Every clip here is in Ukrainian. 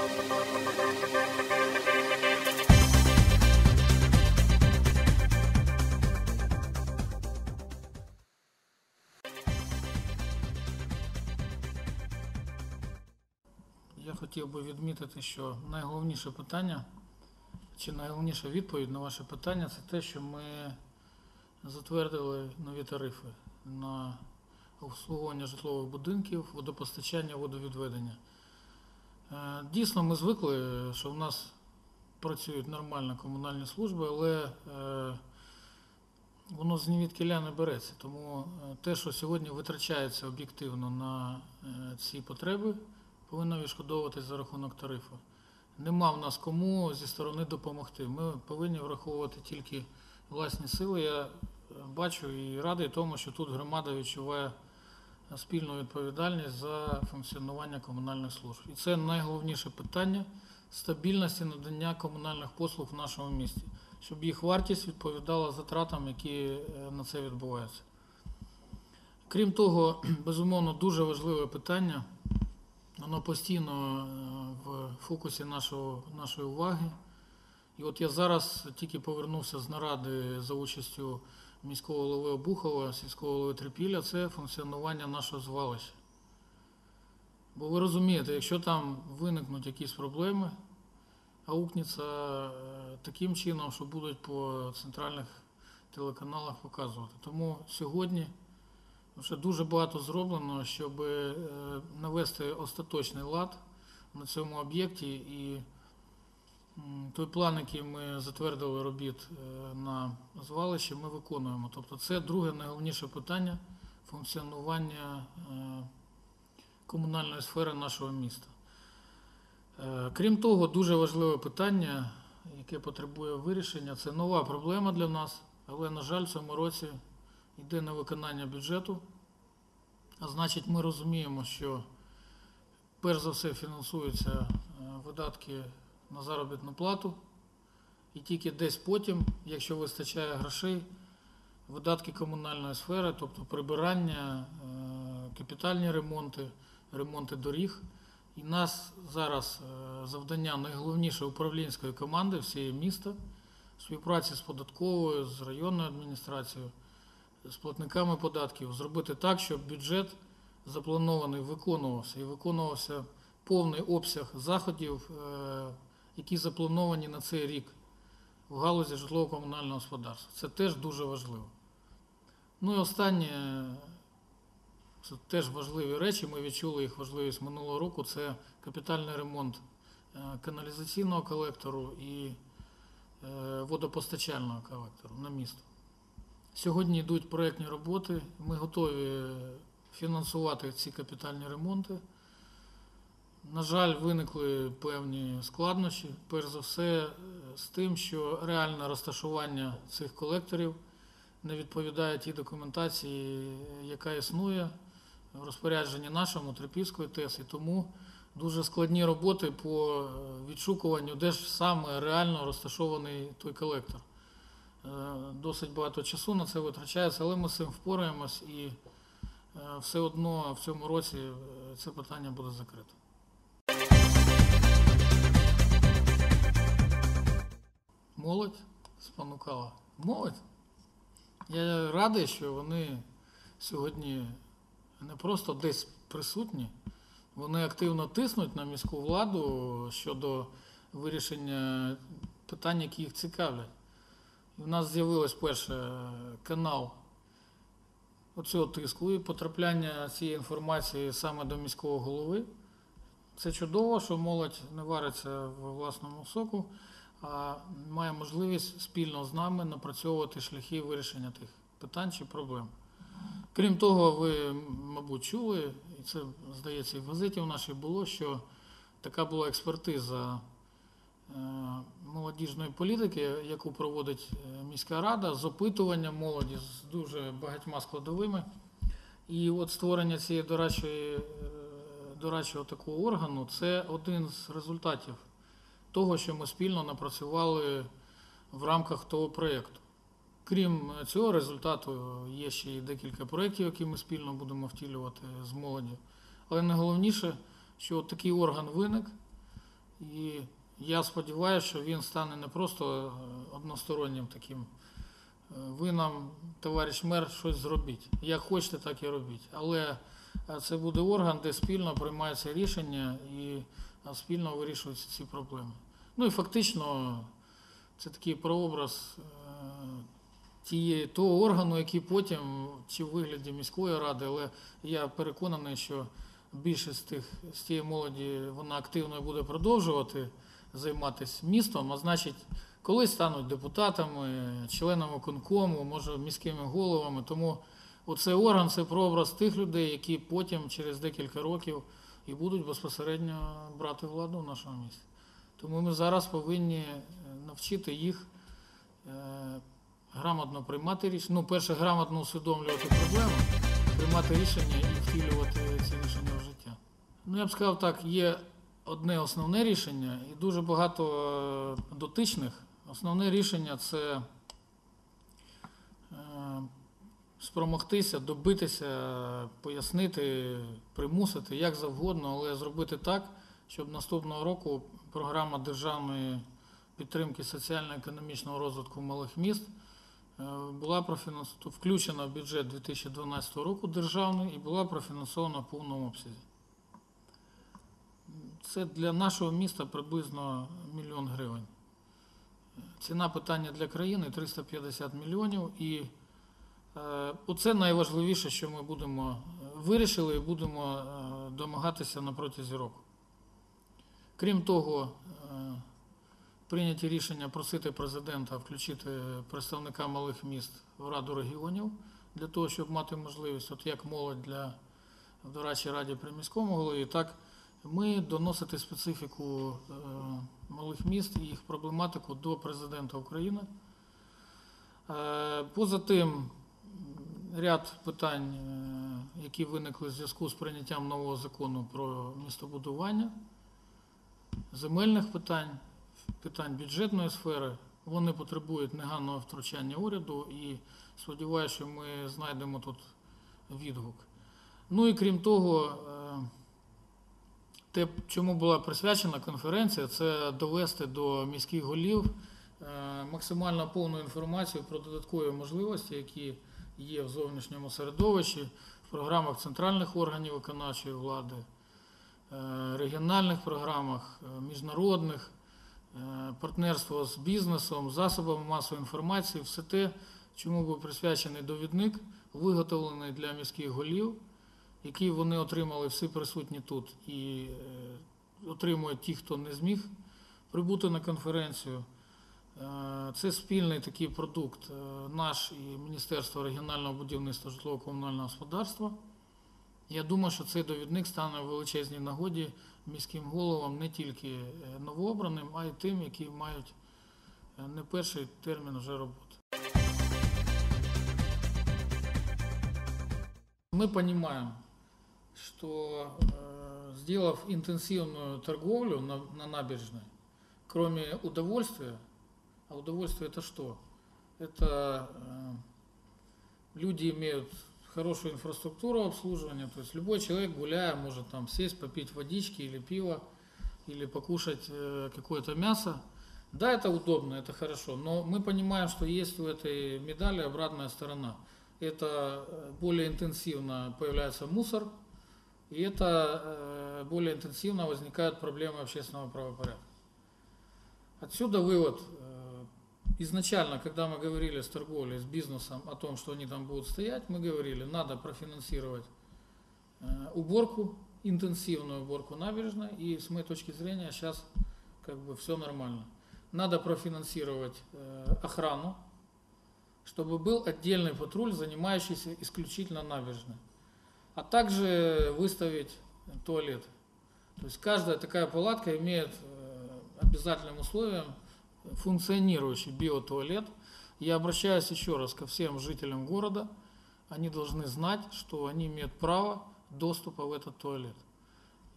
Я хотів би відмітити, що найголовніше питання, чи найголовніша відповідь на ваше питання це те, що ми затвердили нові тарифи на обслуговування житлових будинків, водопостачання, водовідведення. Е, Дійсно, ми звикли, що в нас працюють нормально комунальні служби, але е, воно з нівідкіля не береться. Тому е, те, що сьогодні витрачається об'єктивно на ці потреби, повинно відшкодовуватись за рахунок тарифу. Нема в нас кому зі сторони допомогти. Ми повинні враховувати тільки власні сили. Я бачу і радий тому, що тут громада відчуває спільну відповідальність за функціонування комунальних служб. І це найголовніше питання стабільності надання комунальних послуг в нашому місті, щоб їх вартість відповідала затратам, які е, на це відбуваються. Крім того, безумовно, дуже важливе питання. Воно постійно е, в фокусі нашого, нашої уваги. І от я зараз тільки повернувся з наради за участю міського голови Обухова, сільського голови Трипілля, це функціонування нашого звалища. Бо ви розумієте, якщо там виникнуть якісь проблеми, аукнеться е, таким чином, що будуть по центральних телеканалах показувати. Тому сьогодні вже дуже багато зроблено, щоб е, навести остаточний лад на цьому об'єкті. І той план, який ми затвердили робіт е, на звалищі, ми виконуємо. Тобто це друге найголовніше питання функціонування е, комунальної сфери нашого міста. Е, Крім того, дуже важливе питання, яке потребує вирішення, це нова проблема для нас, але, на жаль, в цьому році йде на виконання бюджету. А значить, ми розуміємо, що перш за все фінансуються видатки на заробітну плату, і тільки десь потім, якщо вистачає грошей, видатки комунальної сфери, тобто прибирання, е, капітальні ремонти, ремонти доріг. І нас зараз е, завдання найголовніше управлінської команди всієї міста, співпраці з податковою, з районною адміністрацією, з платниками податків, зробити так, щоб бюджет запланований виконувався і виконувався повний обсяг заходів, е, які заплановані на цей рік в галузі житлово-комунального господарства. Це теж дуже важливо. Ну і останнє, це теж важливі речі. Ми відчули їх важливість минулого року. Це капітальний ремонт е, каналізаційного колектору і е, водопостачального колектору на місто. Сьогодні йдуть проєктні роботи. Ми готові фінансувати ці капітальні ремонти. На жаль, виникли певні складнощі. Перш за все, е, з тим, що реальне розташування цих колекторів не відповідає тій документації, яка існує в розпорядженні нашому Трипільської ТЕС. І тому дуже складні роботи по е, відшукуванню, де ж саме реально розташований той колектор. Е, Досить багато часу на це витрачається, але ми з цим впораємось і все одно в цьому році це питання буде закрите. Спонукала. Молодь. Я радий, що вони сьогодні не просто десь присутні, вони активно тиснуть на міську владу щодо вирішення питань, які їх цікавлять. У нас з'явилось перше канал оцього тиску і потрапляння цієї інформації саме до міського голови. Це чудово, що молодь не вариться в власному соку, має можливість спільно з нами напрацьовувати шляхи вирішення тих питань чи проблем. Крім того, ви, мабуть, чули, і це, здається, в газеті в нашій було, що така була експертиза е, молодіжної політики, яку проводить е, міська рада з опитуванням молоді з дуже багатьма складовими. І от створення цієї е, дорадчого такого органу це один з результатів того, що ми спільно напрацювали в рамках того проєкту. Крім цього результату, є ще й декілька проєктів, які ми спільно будемо втілювати з молоддю. Але найголовніше, що такий орган виник, І я сподіваюся, що він стане не просто е, одностороннім таким. е, Ви нам, товариш мер, щось зробіть. Як хочете, так і робіть. Але е, це буде орган, де спільно приймаються рішення і е, спільно вирішуються ці проблеми. Ну і фактично це такий прообраз е, тієї, того органу, який потім, чи в вигляді міської ради, але я переконаний, що більшість тих, з тієї молоді вона активно буде продовжувати займатися містом, а значить, колись стануть депутатами, членами виконкому, може міськими головами. Тому оцей орган це прообраз тих людей, які потім через декілька років і будуть безпосередньо брати владу в нашому місті. Тому ми зараз повинні е, навчити їх е, грамотно приймати рішення. Ну, перше, грамотно усвідомлювати проблеми, приймати рішення і втілювати ці рішення в життя. Ну, я б сказав так, є одне основне рішення і дуже багато е, дотичних. Основне рішення це спромогтися, добитися, пояснити, примусити як завгодно, але зробити так, щоб наступного року програма державної підтримки соціально-економічного розвитку малих міст е, була профінансована, включена в бюджет 2012 року державний і була профінансована в повному обсязі. Це для нашого міста приблизно мільйон гривень. Ціна питання для країни 350 мільйонів. І оце найважливіше, що ми будемо е, вирішили і будемо е, домагатися на протязі року. Крім того, е, прийняті рішення просити президента включити представника малих міст в Раду регіонів для того, щоб мати можливість, от як молодь для в дорадчій раді при міському голові, так ми доносити специфіку е, малих міст і їх проблематику до президента України. Е, Поза тим, ряд питань, е, які виникли в зв'язку з прийняттям нового закону про містобудування, земельних питань, питань бюджетної сфери, вони потребують негайного втручання уряду і сподіваюся, що ми знайдемо тут відгук. Ну і крім того, е, те, чому була присвячена конференція, це довести до міських голів е, максимально повну інформацію про додаткові можливості, які є в зовнішньому середовищі, в програмах центральних органів виконавчої влади, е, регіональних програмах, е, міжнародних, е, партнерство з бізнесом, засобами масової інформації, все те, чому був присвячений довідник, виготовлений для міських голів які вони отримали всі присутні тут і отримують ті, хто не зміг прибути на конференцію. Е, Це спільний такий продукт е, наш і Міністерства регіонального будівництва житлово-комунального господарства. Я думаю, що цей довідник стане в величезній нагоді міським головам не тільки е, новообраним, а й тим, які мають не перший термін вже роботи. Понимаем, что э, сделав интенсивную торговлю на, на набережной, кроме удовольствия, а удовольствие это что? Это э, люди имеют хорошую инфраструктуру обслуживания, то есть любой человек, гуляя, может там сесть, попить водички или пиво, или покушать э, какое-то мясо. Да, это удобно, это хорошо, но мы понимаем, что есть у этой медали обратная сторона. Это э, более интенсивно появляется мусор, и это э, более интенсивно возникают проблемы общественного правопорядка. Отсюда вывод. Изначально, когда мы говорили с торговлей, с бизнесом о том, что они там будут стоять, мы говорили, надо профинансировать э, уборку, интенсивную уборку набережной, и с моей точки зрения сейчас как бы все нормально. Надо профинансировать э, охрану, чтобы был отдельный патруль, занимающийся исключительно набережной. А также выставить туалет. То есть каждая такая палатка имеет э, обязательным условием функционирующий биотуалет. Я обращаюсь еще раз ко всем жителям города. Они должны знать, что они имеют право доступа в этот туалет.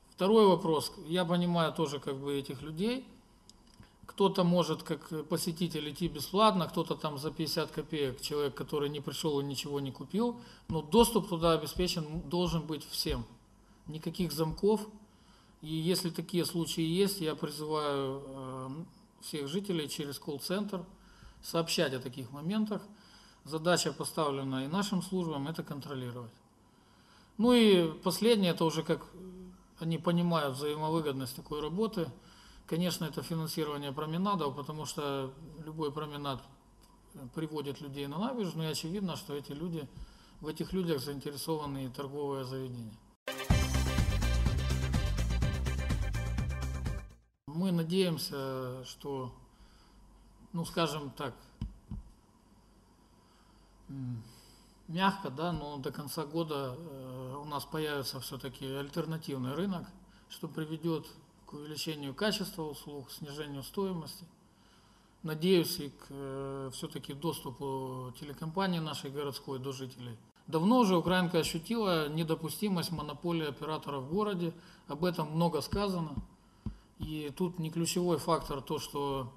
Второй вопрос. Я понимаю тоже как бы этих людей. Кто-то может как посетитель идти бесплатно, кто-то там за 50 копеек, человек, который не пришел и ничего не купил. Но доступ туда обеспечен должен быть всем. Никаких замков. И если такие случаи есть, я призываю э, всех жителей через колл-центр сообщать о таких моментах. Задача поставлена и нашим службам это контролировать. Ну и последнее, это уже как они понимают взаимовыгодность такой работы. Конечно, это финансирование променадов, потому что любой променад приводит людей на набережную, и очевидно, что эти люди, в этих людях заинтересованы и торговые заведения. Мы надеемся, что, ну скажем так, мягко, да, но до конца года э, у нас появится все-таки альтернативный рынок, что приведет к увеличению качества услуг, снижению стоимости. Надеюсь и к все-таки доступу телекомпании нашей городской до жителей. Давно уже Украинка ощутила недопустимость монополии оператора в городе. Об этом много сказано. И тут не ключевой фактор то, что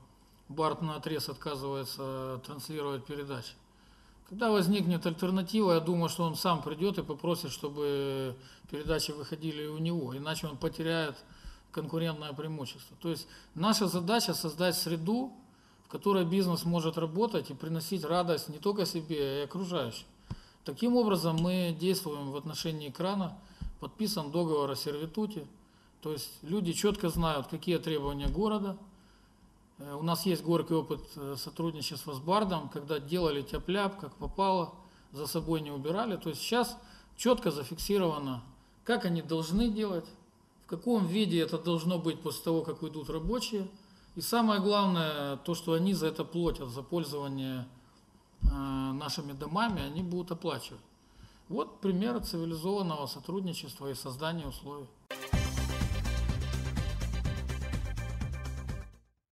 Барт на отрез отказывается транслировать передачи. Когда возникнет альтернатива, я думаю, что он сам придет и попросит, чтобы передачи выходили у него, иначе он потеряет конкурентное преимущество. То есть наша задача создать среду, в которой бизнес может работать и приносить радость не только себе, а и окружающим. Таким образом мы действуем в отношении экрана, подписан договор о сервитуте, то есть люди четко знают, какие требования города. Э, У нас есть горький опыт э, сотрудничества с Бардом, когда делали тяп-ляп, как попало, за собой не убирали. То есть сейчас четко зафиксировано, как они должны делать, в каком виде это должно быть после того, как уйдут рабочие. И самое главное, то, что они за это платят, за пользование э, нашими домами, они будут оплачивать. Вот пример цивилизованного сотрудничества и создания условий.